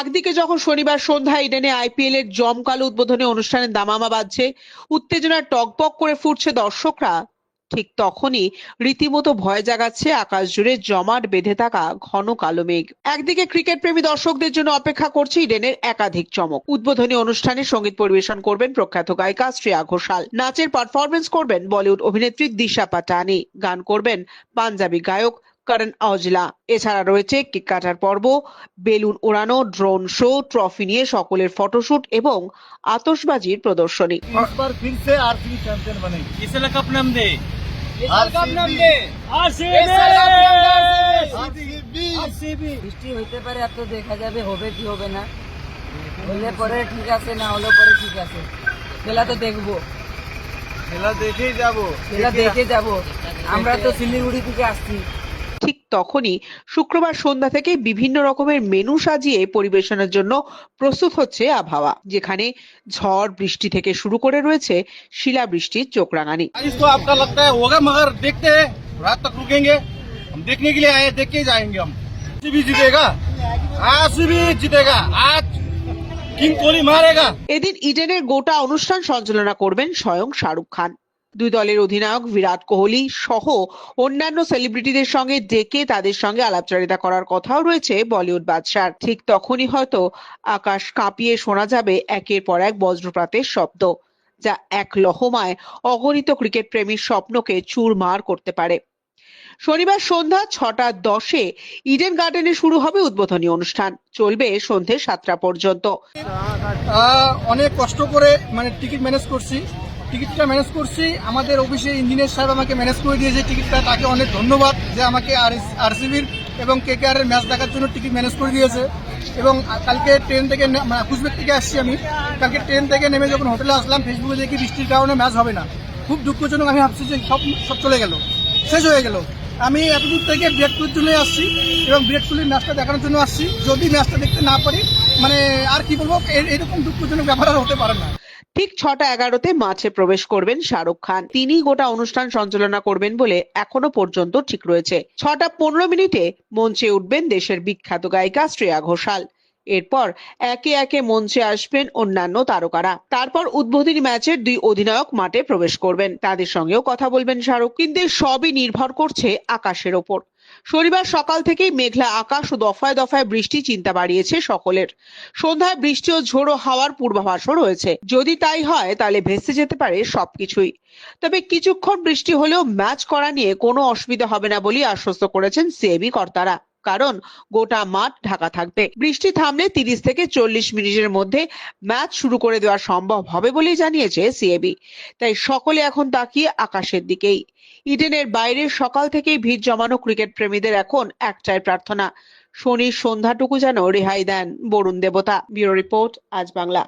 একদিকে যখন শনিবার সন্ধ্যায় ইডেনে আইপিএল এর জমকালো উদ্বোধনী অনুষ্ঠানে দামামা বাজছে উত্তেজনায় টকবক করে ফুটছে দর্শকরা, ঠিক তখনই রীতিমতো ভয় জাগাচ্ছে আকাশ জুড়ে জমাট বেঁধে থাকা ঘন কালো মেঘ। একদিকে ক্রিকেট প্রেমী দর্শকদের জন্য অপেক্ষা করছে ইডেনের একাধিক চমক। উদ্বোধনী অনুষ্ঠানে সংগীত পরিবেশন করবেন প্রখ্যাত গায়িকা শ্রেয়া ঘোষাল। নাচের পারফরমেন্স করবেন বলিউড অভিনেত্রী দিশা পাটানি। গান করবেন পাঞ্জাবি গায়ক করণ অজলা। এছাড়া রয়েছে কেক কাটার পর্ব বেলুন ওড়ানো ড্রোন শো ট্রফি নিয়ে সকলের ফটোশুট এবং আতশবাজির প্রদর্শনী। বৃষ্টি হইতে পারে এত দেখা যাবে হবে কি হবে না? হলে পরে ঠিক আছে না হলে পরে ঠিক আছে। খেলা তো দেখব। খেলা দেখেই যাব। খেলা দেখে যাব। আমরা তো শিলিগুড়ি থেকে আসছি। তখনই শুক্রবার সন্ধ্যা থেকে বিভিন্ন রকমের মেনু সাজিয়ে পরিবেশনের জন্য প্রস্তুত হচ্ছে আবহাওয়া যেখানে ঝড় বৃষ্টি থেকে শুরু করে রয়েছে শিলাবৃষ্টির চোখ রাঙানি बारिश तो आपका लगता है होगा मगर देखते हैं रात तक रुकेंगे हम देखने के लिए आए हैं, देख के ही जाएंगे हम आरसीबी जीतेगा आरसीबी जीतेगा आज किंग कोहली मारेगा এদিন ইডেনের গোটা অনুষ্ঠান সঞ্চালনা করবেন স্বয়ং শাহরুখ খান দুই দলের অধিনায়ক বিরাট কোহলি সহ অন্যান্য সেলিব্রিটিদের সঙ্গে ডেকে তাদের সঙ্গে আলাপচারিতা করার কথাও রয়েছে বলিউড বাদশার। ঠিক তখনই হয়তো আকাশ কাঁপিয়ে শোনা যাবে একের পর এক বজ্রপাতের শব্দ, যা এক লহমায় অগণিত ক্রিকেট প্রেমীর স্বপ্নকে চুরমার করতে পারে। শনিবার সন্ধ্যা ছটা দশে ইডেন গার্ডেনে শুরু হবে উদ্বোধনী অনুষ্ঠান। চলবে সন্ধে সাতটা পর্যন্ত। অনেক কষ্ট করে মানে টিকিট ম্যানেজ করছি। টিকিটটা ম্যানেজ করছি। আমাদের অফিসে ইঞ্জিনিয়ার সাহেব আমাকে ম্যানেজ করে দিয়েছে টিকিটটা। তাকে অনেক ধন্যবাদ যে আমাকে আর আরসিবির এবং কে কে এর ম্যাচ দেখার জন্য টিকিট ম্যানেজ করে দিয়েছে। এবং কালকে ট্রেন থেকে মানে কুচবিহার থেকে আসছি আমি। কালকে ট্রেন থেকে নেমে যখন হোটেলে আসলাম, ফেসবুকে দেখি বৃষ্টির কারণে ম্যাচ হবে না। খুব দুঃখজনক, আমি ভাবছি যে সব সব চলে গেল। শেষ হয়ে গেল। আমি এতদূর থেকে বিরাট কোহলির জন্য আসছি এবং বিরাট কোহলির ম্যাচটা দেখানোর জন্য আসছি। যদি ম্যাচটা দেখতে না পারি মানে আর কি বলব এরকম দুঃখজনক ব্যাপার আর হতে পারে না। ঠিক ছটা এগারোতে মাঠে প্রবেশ করবেন শাহরুখ খান। তিনি গোটা অনুষ্ঠান সঞ্চালনা করবেন বলে এখনও পর্যন্ত ঠিক রয়েছে। ছটা পনেরো মিনিটে মঞ্চে উঠবেন দেশের বিখ্যাত গায়িকা শ্রেয়া ঘোষাল। এরপর একে একে মঞ্চে আসবেন অন্যান্য তারকারা। তারপর উদ্বোধনী ম্যাচের দুই অধিনায়ক মাঠে প্রবেশ করবেন। তাদের সঙ্গেও কথা বলবেন শাহরুখ কিন্তু সবই নির্ভর করছে আকাশের ওপর। শনিবার সকাল থেকেই মেঘলা আকাশ ও দফায় দফায় বৃষ্টি চিন্তা বাড়িয়েছে সকলের। সন্ধ্যায় বৃষ্টি ও ঝোড়ো হাওয়ার পূর্বাভাসও রয়েছে। যদি তাই হয়, তাহলে ভেসে যেতে পারে সবকিছুই। তবে কিছুক্ষণ বৃষ্টি হলেও ম্যাচ করা নিয়ে কোনো অসুবিধা হবে না বলেই আশ্বস্ত করেছেন সিএবি কর্তারা। কারণ গোটা মাঠ ঢাকা থাকবে। বৃষ্টি থামলে তিরিশ থেকে চল্লিশ মিনিটের মধ্যে ম্যাচ শুরু করে দেওয়া সম্ভব হবে বলেই জানিয়েছে সিএবি তাই সকলে এখন তাকিয়ে আকাশের দিকেই। ইডেনের বাইরে সকাল থেকেই ভিড় জমানো ক্রিকেট প্রেমীদের এখন একটাই প্রার্থনা, শনির সন্ধ্যাটুকু যেন রেহাই দেন বরুণ দেবতা। ব্যুরো রিপোর্ট, আজ বাংলা।